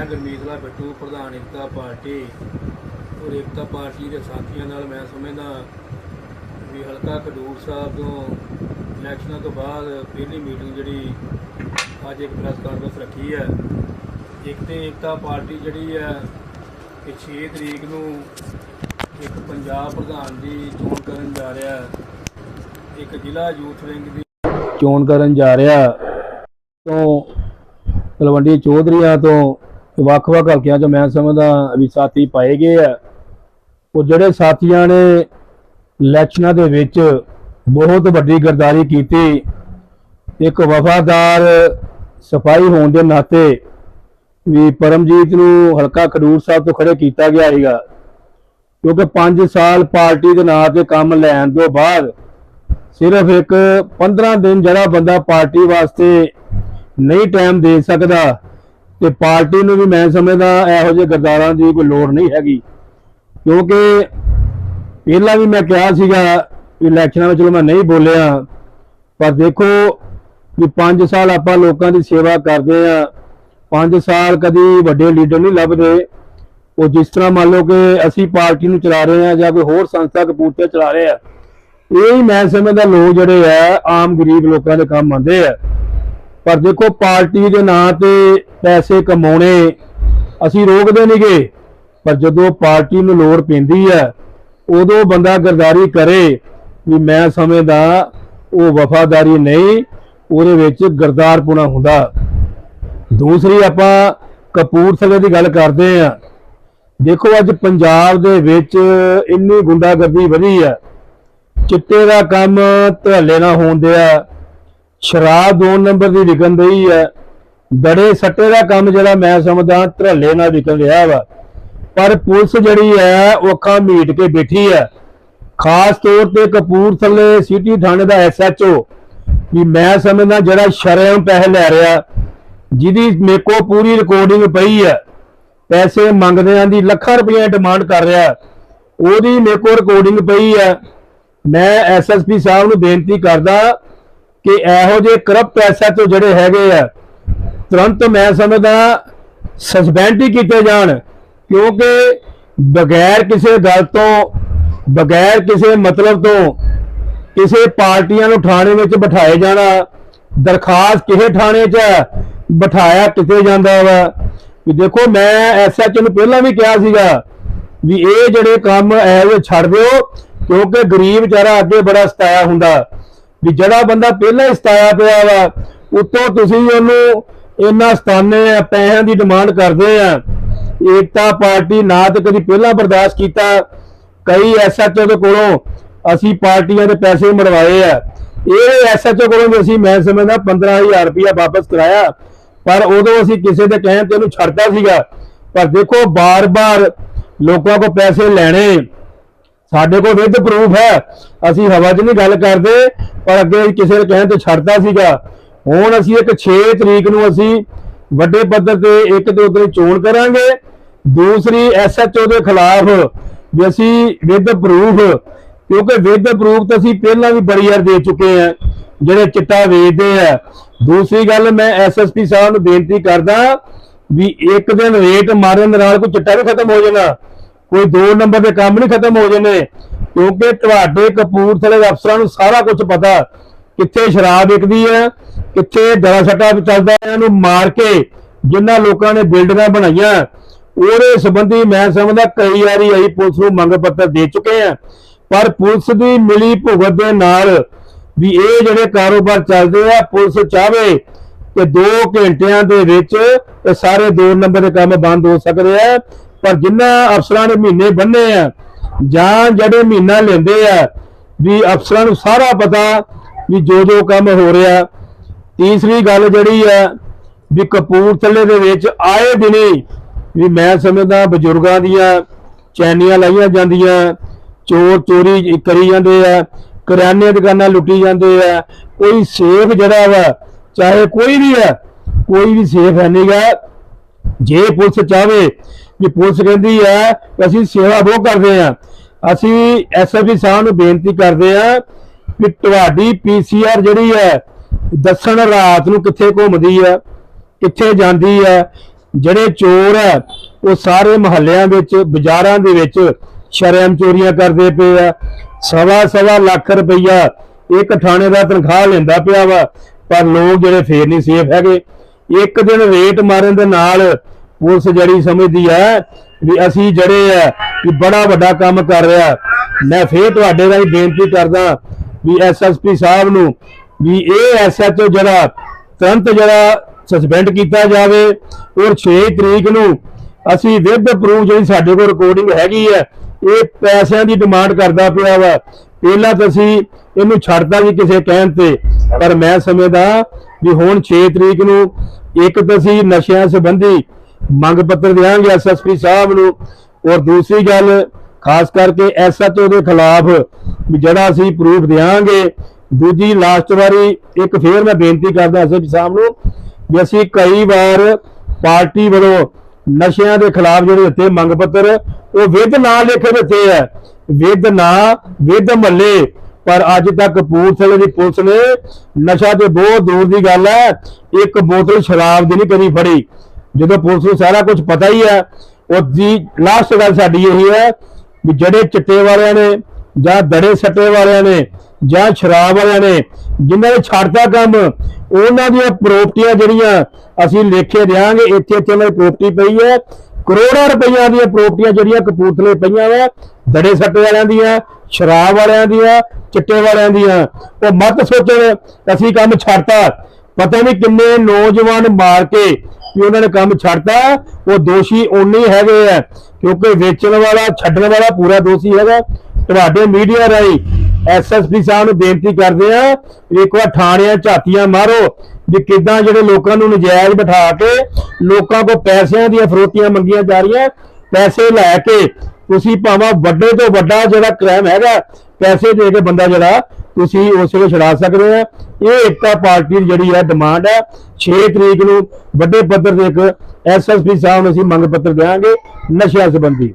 ਮੈਂ ਗੁਰਮੀਤ ਲਾਲ ਬਿੱਟੂ, ਪ੍ਰਧਾਨ ਏਕਤਾ ਪਾਰਟੀ ਔਰ ਏਕਤਾ ਪਾਰਟੀ ਦੇ ਸਾਥੀਆਂ ਨਾਲ ਮੈਂ ਸਮਝਦਾ ਵੀ ਹਲਕਾ ਖਡੂਰ ਸਾਹਿਬ ਤੋਂ ਇਲੈਕਸ਼ਨਾਂ ਤੋਂ ਬਾਅਦ ਪਹਿਲੀ ਮੀਟਿੰਗ ਜਿਹੜੀ ਅੱਜ ਇੱਕ ਪ੍ਰੈਸ ਕਾਨਫਰੰਸ ਰੱਖੀ ਹੈ। ਇੱਕ ਤੇ ਏਕਤਾ ਪਾਰਟੀ ਜਿਹੜੀ ਹੈ ਕਿ 6 ਤਰੀਕ ਨੂੰ ਇੱਕ ਪੰਜਾਬ ਪ੍ਰਧਾਨ ਦੀ ਚੋਣ ਕਰਨ ਜਾ ਰਿਹਾ ਇੱਕ ਜ਼ਿਲ੍ਹਾ ਯੂਥ ਵਿੰਗ ਦੀ ਚੋਣ ਕਰਨ ਜਾ ਰਿਹਾ ਤੋਂ ਤਲਵੰਡੀ ਚੌਧਰੀਆਂ ਤੋਂ ਵੱਖ-ਵੱਖ ਹਲਕਿਆਂ 'ਚ ਮੈਂ ਸਮਝਦਾ ਵੀ ਸਾਥੀ ਪਾਏ ਗਏ ਆ। ਉਹ ਜਿਹੜੇ ਸਾਥੀਆਂ ਨੇ ਇਲੈਕਸ਼ਨਾਂ ਦੇ ਵਿੱਚ ਬਹੁਤ ਵੱਡੀ ਗਰਦਾਰੀ ਕੀਤੀ, ਇੱਕ ਵਫਾਦਾਰ ਸਫ਼ਾਈ ਹੋਣ ਦੇ ਨਾਤੇ ਵੀ ਪਰਮਜੀਤ ਨੂੰ ਹਲਕਾ ਖਡੂਰ ਸਾਹਿਬ ਤੋਂ ਖੜੇ ਕੀਤਾ ਗਿਆ ਸੀਗਾ। ਕਿਉਂਕਿ 5 ਸਾਲ ਪਾਰਟੀ ਦੇ ਨਾਂ ਤੇ ਕੰਮ ਲੈਣ ਤੋਂ ਬਾਅਦ ਸਿਰਫ ਇੱਕ 15 ਦਿਨ ਜਿਹੜਾ ਬੰਦਾ ਪਾਰਟੀ ਵਾਸਤੇ ਨਹੀਂ ਟਾਈਮ ਦੇ ਸਕਦਾ ਤੇ ਪਾਰਟੀ ਨੂੰ ਵੀ ਮੈਂ ਸਮਝਦਾ ਇਹੋ ਜਿਹੇ ਗਰਦਾਰਾਂ ਦੀ ਕੋਈ ਲੋੜ ਨਹੀਂ ਹੈਗੀ। ਕਿਉਂਕਿ ਪਹਿਲਾਂ ਵੀ ਮੈਂ ਕਿਹਾ ਸੀਗਾ ਵੀ ਇਲੈਕਸ਼ਨਾਂ ਵਿੱਚ ਚਲੋ ਮੈਂ ਨਹੀਂ ਬੋਲਿਆ, ਪਰ ਦੇਖੋ ਵੀ 5 ਸਾਲ ਆਪਾਂ ਲੋਕਾਂ ਦੀ ਸੇਵਾ ਕਰਦੇ ਆ 5 ਸਾਲ ਕਦੀ ਵੱਡੇ ਲੀਡਰ ਨਹੀਂ ਲੱਭਦੇ। ਉਹ ਜਿਸ ਤਰ੍ਹਾਂ ਮੰਨ ਲਓ ਕਿ ਅਸੀਂ ਪਾਰਟੀ ਨੂੰ ਚਲਾ ਰਹੇ ਆ ਜਾਂ ਕੋਈ ਹੋਰ ਸੰਸਥਾ ਕਪੂਰਤੇ ਚਲਾ ਰਹੇ ਆ, ਇਹ ਹੀ ਮੈਂ ਸਮਝਦਾ ਲੋਕ ਜਿਹੜੇ ਆ, ਆਮ ਗਰੀਬ ਲੋਕਾਂ ਦੇ ਕੰਮ ਆਉਂਦੇ ਆ। ਪਰ ਦੇਖੋ ਪਾਰਟੀ ਦੇ ਨਾਂ ਤੇ ਪੈਸੇ ਕਮਾਉਣੇ ਅਸੀਂ ਰੋਕਦੇ ਨਹੀਂਗੇ। ਪਰ ਜਦੋਂ ਪਾਰਟੀ ਨੂੰ ਲੋੜ ਪੈਂਦੀ ਹੈ ਉਦੋਂ ਬੰਦਾ ਗਰਦਾਰੀ ਕਰੇ ਵੀ ਮੈਂ ਸਮਝਦਾ ਉਹ ਵਫਾਦਾਰੀ ਨਹੀਂ, ਉਹਦੇ ਵਿੱਚ ਗਰਦਾਰਪੁਣਾ ਹੁੰਦਾ। ਦੂਸਰੀ ਆਪਾਂ ਕਪੂਰਥਲੇ ਦੀ ਗੱਲ ਕਰਦੇ ਆ। ਦੇਖੋ ਅੱਜ ਪੰਜਾਬ ਦੇ ਵਿੱਚ ਇੰਨੀ ਗੁੰਡਾਗਰਦੀ ਵਧੀ ਹੈ ਚਿੱਟੇ ਦਾ ਕੰਮ ਧੱਲੇ ਨਾ ਹੋਣ ਦਿਆ। ਸ਼ਰਾਬ ਦੋ ਨੰਬਰ ਦੀ ਵਿਕਣ ਰਹੀ ਹੈ ਦੜੇ ਸੱਟੇ ਦਾ ਕੰਮ ਜਿਹੜਾ ਮੈਂ ਸਮਝਦਾ ਧੱਲੇ ਨਾਲ ਵਿਕਣ ਰਿਹਾ ਵਾ। ਪਰ ਪੁਲਿਸ ਜਿਹੜੀ ਹੈ ਉਹ ਅੱਖਾਂ ਮੀਟ ਕੇ ਬੈਠੀ ਹੈ ਖਾਸ ਤੌਰ ਤੇ ਕਪੂਰਥਲੇ ਸਿਟੀ ਥਾਣੇ ਦਾ ਐਸਐਚਓ ਵੀ ਮੈਂ ਸਮਝਦਾ ਜਿਹੜਾ ਸ਼ਰਮ ਪੈਸੇ ਲੈ ਰਿਹਾ, ਜਿਹਦੀ ਮੇਰੇ ਕੋਲ ਪੂਰੀ ਰਿਕਾਰਡਿੰਗ ਪਈ ਹੈ ਪੈਸੇ ਮੰਗਦਿਆਂ ਦੀ ਲੱਖਾਂ ਰੁਪਏ ਡਿਮਾਂਡ ਕਰ ਰਿਹਾ। ਉਹਦੀ ਮੇਰੇ ਕੋਲ ਰਿਕਾਰਡਿੰਗ ਪਈ ਹੈ ਮੈਂ ਐਸਐਸਪੀ ਸਾਹਿਬ ਨੂੰ ਬੇਨਤੀ ਕਰਦਾ ਕਿ ਇਹੋ ਜਿਹੇ ਕਰਪਟ ਐਸਐਚਓ ਜਿਹੜੇ ਹੈਗੇ ਆ, ਤੁਰੰਤ ਮੈਂ ਸਮਝਦਾ ਸਸਪੈਂਡ ਹੀ ਕੀਤੇ ਜਾਣ, ਕਿਉਂਕਿ ਬਗੈਰ ਕਿਸੇ ਗੱਲ ਤੋਂ, ਬਗੈਰ ਕਿਸੇ ਮਤਲਬ ਤੋਂ, ਕਿਸੇ ਪਾਰਟੀਆਂ ਨੂੰ ਥਾਣੇ ਵਿੱਚ ਬਿਠਾਏ ਜਾਣਾ, ਦਰਖਾਸਤ ਕਿਸੇ ਥਾਣੇ 'ਚ ਬਿਠਾਇਆ ਕਿਤੇ ਜਾਂਦਾ ਵਾ। ਵੀ ਦੇਖੋ, ਮੈਂ ਐਸਐਚਓ ਨੂੰ ਪਹਿਲਾਂ ਵੀ ਕਿਹਾ ਸੀਗਾ ਵੀ ਇਹ ਜਿਹੜੇ ਕੰਮ ਐ ਉਹ ਛੱਡ ਦਿਓ, ਕਿਉਂਕਿ ਗਰੀਬ ਵਿਚਾਰਾ ਅੱਗੇ ਬੜਾ ਸਤਾਇਆ ਹੁੰਦਾ। ਵੀ ਜਿਹੜਾ ਬੰਦਾ ਪਹਿਲਾਂ ਹੀ ਸਤਾਇਆ ਪਿਆ ਵਾ, ਉੱਤੋਂ ਤੁਸੀਂ ਉਹਨੂੰ ਇੰਨਾ ਸਤਾਨੇ ਆ, ਪੈਸਿਆਂ ਦੀ ਡਿਮਾਂਡ ਕਰਦੇ ਆ। ਏਕਤਾ ਪਾਰਟੀ ਨਾ ਤੇ ਕਦੀ ਪਹਿਲਾਂ ਬਰਦਾਸ਼ਤ ਕੀਤਾ। ਕਈ ਐਸਐਚਓ ਦੇ ਕੋਲੋਂ ਅਸੀਂ ਪਾਰਟੀਆਂ ਦੇ ਪੈਸੇ ਮੜਵਾਏ ਆ। ਇਹ ਐਸਐਚਓ ਕੋਲੋਂ ਵੀ ਅਸੀਂ ਮੈਂ ਸਮਝਦਾ 15000 ਰੁਪਇਆ ਵਾਪਸ ਕਰਾਇਆ। ਪਰ ਉਦੋਂ ਅਸੀਂ ਕਿਸੇ ਦੇ ਕਹਿਣ ਤੇ ਉਹਨੂੰ ਛੱਡਦਾ ਸੀਗਾ। ਪਰ ਦੇਖੋ ਬਾਰ-ਬਾਰ ਲੋਕਾਂ ਕੋ ਪੈਸੇ ਲੈਣੇ ਸਾਡੇ ਕੋਲ ਵਿਦ ਪ੍ਰੂਫ ਹੈ। ਅਸੀਂ ਹਵਾ 'ਚ ਨਹੀਂ ਗੱਲ ਕਰਦੇ, ਪਰ ਅੱਗੇ ਕਿਸੇ ਦੇ ਕਹਿਣ ਤੇ ਛੱਡਦਾ ਸੀਗਾ। ਹੁਣ ਅਸੀਂ ਇੱਕ 6 ਤਰੀਕ ਨੂੰ ਅਸੀਂ ਵੱਡੇ ਪੱਧਰ ਤੇ ਇੱਕ ਤੇ ਉਤਰੇ ਚੋਣ ਕਰਾਂਗੇ। ਦੂਸਰੀ ਐਸਐਚਓ ਦੇ ਖਿਲਾਫ ਵੀ ਅਸੀਂ ਵਿਦ ਪ੍ਰੂਫ ਕਿਉਂਕਿ ਵਿਦ ਪ੍ਰੂਫ ਤਾਂ ਅਸੀਂ ਪਹਿਲਾਂ ਵੀ ਬੜੀ ਵਾਰ ਦੇ ਚੁੱਕੇ ਆ ਜਿਹੜੇ ਚਿੱਟਾ ਵੇਚਦੇ ਆ। ਦੂਸਰੀ ਗੱਲ ਮੈਂ ਐਸਐਸਪੀ ਸਾਹਿਬ ਨੂੰ ਬੇਨਤੀ ਕਰਦਾ ਵੀ ਇੱਕ ਦਿਨ ਰੇਟ ਮਾਰਨ ਦੇ ਨਾਲ ਕੋਈ ਚਿੱਟਾ ਵੀ ਖਤਮ ਹੋ ਜਾਣਾ। ਕੋਈ ਦੋ ਨੰਬਰ ਦੇ ਕੰਮ ਨਹੀਂ ਖਤਮ ਹੋ ਜਾਣੇ ਕਿਉਂਕਿ ਤੁਹਾਡੇ ਕਪੂਰਥਲੇ ਦੇ ਅਫਸਰਾਂ ਨੂੰ ਸਾਰਾ ਕੁਝ ਪਤਾ। ਕਿੱਥੇ ਸ਼ਰਾਬ ਵਿਕਦੀ ਹੈ, ਕਿੱਥੇ ਦਰਾ ਸੱਟਾ ਚੱਲਦਾ ਹੈ, ਇਹਨੂੰ ਮਾਰ ਕੇ ਜਿਨ੍ਹਾਂ ਲੋਕਾਂ ਨੇ ਬਿਲਡਿੰਗਾਂ ਬਣਾਈਆਂ, ਉਹਦੇ ਸੰਬੰਧੀ ਮੈਂ ਸਮਝਦਾ ਕਈ ਵਾਰੀ ਅਸੀਂ ਪੁਲਿਸ ਨੂੰ ਮੰਗ ਪੱਤਰ ਦੇ ਚੁੱਕੇ ਆ ਪਰ ਪੁਲਿਸ ਦੀ ਮਿਲੀ ਭੁਗਤ ਦੇ ਨਾਲ ਵੀ ਇਹ ਜਿਹੜੇ ਕਾਰੋਬਾਰ ਚੱਲਦੇ ਆ, ਪੁਲਿਸ ਚਾਹਵੇ ਕਿ 2 ਘੰਟਿਆਂ ਦੇ ਵਿੱਚ ਇਹ ਸਾਰੇ 2 ਨੰਬਰ ਦੇ ਕੰਮ ਬੰਦ ਹੋ ਸਕਦੇ ਆ ਪਰ ਜਿੰਨਾ ਅਫਸਰਾਂ ਨੇ ਮਹੀਨੇ ਬੰਨੇ ਆ, ਜਾਂ ਜਿਹੜੇ ਮਹੀਨਾ ਲੈਂਦੇ ਆ, ਵੀ ਅਫਸਰਾਂ ਨੂੰ ਸਾਰਾ ਪਤਾ ਵੀ ਜੋ ਜੋ ਕੰਮ ਹੋ ਰਿਹਾ। ਤੀਸਰੀ ਗੱਲ ਜਿਹੜੀ ਆ, ਵੀ ਕਪੂਰਥਲੇ ਦੇ ਵਿੱਚ ਆਏ ਦਿਨੇ ਵੀ ਮੈਂ ਸਮਝਦਾ ਬਜ਼ੁਰਗਾਂ ਦੀਆਂ ਚੈਨੀਆਂ ਲਾਈਆਂ ਜਾਂਦੀਆਂ, ਚੋਰ ਚੋਰੀ ਕਰੀ ਜਾਂਦੇ ਆ, ਕਰਿਆਨੇ ਦੁਕਾਨਾਂ ਲੁੱਟੀ ਜਾਂਦੇ ਆ, ਕੋਈ ਸੇਫ ਜਿਹੜਾ ਵਾ, ਚਾਹੇ ਕੋਈ ਵੀ ਆ, ਕੋਈ ਵੀ ਸੇਫ ਹੈ ਨਹੀਂਗਾ ਜੇ ਪੁਲਿਸ ਚਾਹਵੇ ਵੀ ਪੁਲਿਸ ਕਹਿੰਦੀ ਹੈ ਕਿ ਅਸੀਂ ਸੇਵਾ ਬਹੁਤ ਕਰਦੇ ਆ ਅਸੀਂ ਐਸਐਫੀ ਸਾਹਿਬ ਨੂੰ ਬੇਨਤੀ ਕਰਦੇ ਆ ਕਿ ਤੁਹਾਡੀ ਪੀਸੀਆਰ ਜਿਹੜੀ ਹੈ, ਦੱਸਣ ਰਾਤ ਨੂੰ ਕਿੱਥੇ ਘੁੰਮਦੀ ਹੈ, ਕਿੱਥੇ ਜਾਂਦੀ ਹੈ, ਜਿਹੜੇ ਚੋਰ ਆ ਉਹ ਸਾਰੇ ਮਹੱਲਿਆਂ ਵਿੱਚ, ਬਾਜ਼ਾਰਾਂ ਦੇ ਵਿੱਚ ਸ਼ਰਮ ਚੋਰੀਆਂ ਕਰਦੇ ਪਏ ਆ। ਸਵਾ ਸਵਾ ਲੱਖ ਰੁਪਈਆ ਇੱਕ ਥਾਣੇ ਦਾ ਤਨਖਾਹ ਲੈਂਦਾ ਪਿਆ ਵਾ, ਪਰ ਲੋਕ ਜਿਹੜੇ ਫੇਰ ਨਹੀਂ ਸੇਫ ਹੈਗੇ। ਇੱਕ ਦਿਨ ਰੇਟ ਮਾਰਨ ਦੇ ਨਾਲ ਪੁਲਿਸ ਜਿਹੜੀ ਸਮਝਦੀ ਹੈ ਵੀ ਅਸੀਂ ਜਿਹੜੇ ਆ ਵੀ ਬੜਾ ਵੱਡਾ ਕੰਮ ਕਰ ਰਿਹਾ। ਮੈਂ ਫੇਰ ਤੁਹਾਡੇ ਰਾਹੀਂ ਬੇਨਤੀ ਕਰਦਾ ਵੀ ਐਸਐਸਪੀ ਸਾਹਿਬ ਨੂੰ ਵੀ ਇਹ ਐਸਐਚਓ ਜਿਹੜਾ ਤੁਰੰਤ ਜਿਹੜਾ ਸਸਪੈਂਡ ਕੀਤਾ ਜਾਵੇ ਔਰ 6 ਤਰੀਕ ਨੂੰ ਅਸੀਂ ਵਿਦ ਪ੍ਰੂਫ ਜਿਹੜੀ ਸਾਡੇ ਕੋਲ ਰਿਕਾਰਡਿੰਗ ਹੈਗੀ ਹੈ ਇਹ ਪੈਸਿਆਂ ਦੀ ਡਿਮਾਂਡ ਕਰਦਾ ਪਿਆ ਵਾ। ਪਹਿਲਾਂ ਤਾਂ ਅਸੀਂ ਇਹਨੂੰ ਛੱਡਦਾ ਜੀ ਕਿਸੇ ਕਹਿਣ ਤੇ, ਪਰ ਮੈਂ ਸਮਝਦਾ ਵੀ ਹੁਣ 6 ਤਰੀਕ ਨੂੰ ਇੱਕ ਤਾਂ ਅਸੀਂ ਨਸ਼ਿਆਂ ਸੰਬੰਧੀ ਮੰਗ ਪੱਤਰ ਦੇਵਾਂਗੇ ਐਸਐਸਪੀ ਸਾਹਿਬ ਨੂੰ। ਔਰ ਦੂਸਰੀ ਗੱਲ, ਖਾਸ ਕਰਕੇ ਐਸਐਚਓ ਦੇ ਖਿਲਾਫ ਜਿਹੜਾ ਅਸੀਂ ਪ੍ਰੂਫ ਦੇਵਾਂਗੇ ਦੂਜੀ ਲਾਸਟ ਵਾਰੀ ਇੱਕ ਫੇਰ ਮੈਂ ਬੇਨਤੀ ਕਰਦਾ ਐਸਐਸਪੀ ਸਾਹਿਬ ਨੂੰ ਵੀ ਅਸੀਂ ਕਈ ਵਾਰ ਪਾਰਟੀ ਵੱਲੋਂ ਨਸ਼ਿਆਂ ਦੇ ਖਿਲਾਫ ਜਿਹੜੇ ਦਿੱਤੇ ਮੰਗ ਪੱਤਰ, ਉਹ ਵਿਦ ਨਾਂ ਲਿਖੇ ਦਿੱਤੇ ਆ। ਵਿਦ ਨਾਂ ਵਿਦ ਮੱਲੇ। ਪਰ ਅੱਜ ਤੱਕ ਕਪੂਰਥਲੇ ਦੀ ਪੁਲਿਸ ਨੇ ਨਸ਼ਾ ਤੇ ਬਹੁਤ ਦੂਰ ਦੀ ਗੱਲ ਹੈ। ਇੱਕ ਬੋਤਲ ਸ਼ਰਾਬ ਦੀ ਨਹੀਂ ਕਦੀ ਫੜੀ। ਜਦੋਂ ਪੁਲਿਸ ਨੂੰ ਸਾਰਾ ਕੁਝ ਪਤਾ ਹੀ ਹੈ, ਉਹ ਲਾਸਟ ਗੱਲ ਸਾਡੀ ਇਹੀ ਹੈ ਵੀ ਜਿਹੜੇ ਚਿੱਟੇ ਵਾਲਿਆਂ ਨੇ ਜਾਂ ਦੜੇ ਸੱਟੇ ਵਾਲਿਆਂ ਨੇ ਜਾਂ ਸ਼ਰਾਬ ਵਾਲਿਆਂ ਨੇ ਜਿਨ੍ਹਾਂ ਨੇ ਛੱਡਤਾ ਕੰਮ, ਉਹਨਾਂ ਦੀਆਂ ਪ੍ਰਾਪਰਟੀਆਂ ਜਿਹੜੀਆਂ ਅਸੀਂ ਲਿਖੇ ਦਿਆਂਗੇ, ਇੱਥੇ ਇੱਥੇ ਉਹਨਾਂ ਦੀ ਪ੍ਰਾਪਰਟੀ ਪਈ ਹੈ, ਕਰੋੜਾਂ ਰੁਪਈਆ ਦੀਆਂ ਪ੍ਰਾਪਰਟੀਆਂ ਜਿਹੜੀਆਂ ਕਪੂਰਥਲੇ ਪਈਆਂ ਵਾ, ਦੜੇ ਸੱਟੇ ਵਾਲਿਆਂ ਦੀਆਂ, ਸ਼ਰਾਬ ਵਾਲਿਆਂ ਦੀਆਂ, ਚਿੱਟੇ ਵਾਲਿਆਂ ਦੀਆਂ। ਉਹ ਮਤ ਸੋਚਣ, ਅਸੀਂ ਕੰਮ ਛੱਡਤਾ, ਪਤਾ ਨਹੀਂ ਕਿੰਨੇ ਨੌਜਵਾਨ ਮਾਰ ਕੇ ਵੀ ਉਹਨਾਂ ਨੇ ਕੰਮ ਛੱਡਤਾ ਉਹ ਦੋਸ਼ੀ ਉਨੇ ਹੈਗੇ ਆ, ਕਿਉਂਕਿ ਵੇਚਣ ਵਾਲਾ, ਛੱਡਣ ਵਾਲਾ ਪੂਰਾ ਦੋਸ਼ੀ ਹੈਗਾ। ਤੁਹਾਡੇ ਮੀਡੀਆ ਰਾਹੀਂ ਐਸਐਸਪੀ ਸਾਹਿਬ ਨੂੰ ਬੇਨਤੀ ਕਰਦੇ ਆ, ਇੱਕ ਵਾਰ ਥਾਣਿਆਂ ਝਾਤੀਆਂ ਮਾਰੋ ਵੀ ਕਿਦਾਂ ਜਿਹੜੇ ਲੋਕਾਂ ਨੂੰ ਨਜਾਇਜ਼ ਬਿਠਾ ਕੇ ਲੋਕਾਂ ਕੋ ਪੈਸਿਆਂ ਦੀਆਂ ਫਰੋਤੀਆਂ ਮੰਗੀਆਂ ਜਾ ਰਹੀਆਂ। ਪੈਸੇ ਲੈ ਕੇ ਤੁਸੀਂ ਭਾਵੇਂ ਵੱਡੇ ਤੋਂ ਵੱਡਾ ਜਿਹੜਾ ਕ੍ਰਾਈਮ ਹੈਗਾ, ਪੈਸੇ ਦੇ ਕੇ ਬੰਦਾ ਜਿਹੜਾ ਤੁਸੀਂ ਉਸ ਵੇਲੇ ਛੁਡਾ ਸਕਦੇ ਹੋ। ਇਹ ਏਕਤਾ ਪਾਰਟੀ ਦੀ ਜਿਹੜੀ ਹੈ ਡਿਮਾਂਡ ਹੈ। 6 ਤਰੀਕ ਨੂੰ ਵੱਡੇ ਪੱਧਰ ਤੇ ਇੱਕ ਐਸਐਸਪੀ ਸਾਹਿਬ ਨੂੰ ਅਸੀਂ ਮੰਗ ਪੱਤਰ ਦੇਵਾਂਗੇ ਨਸ਼ਿਆਂ ਸੰਬੰਧੀ।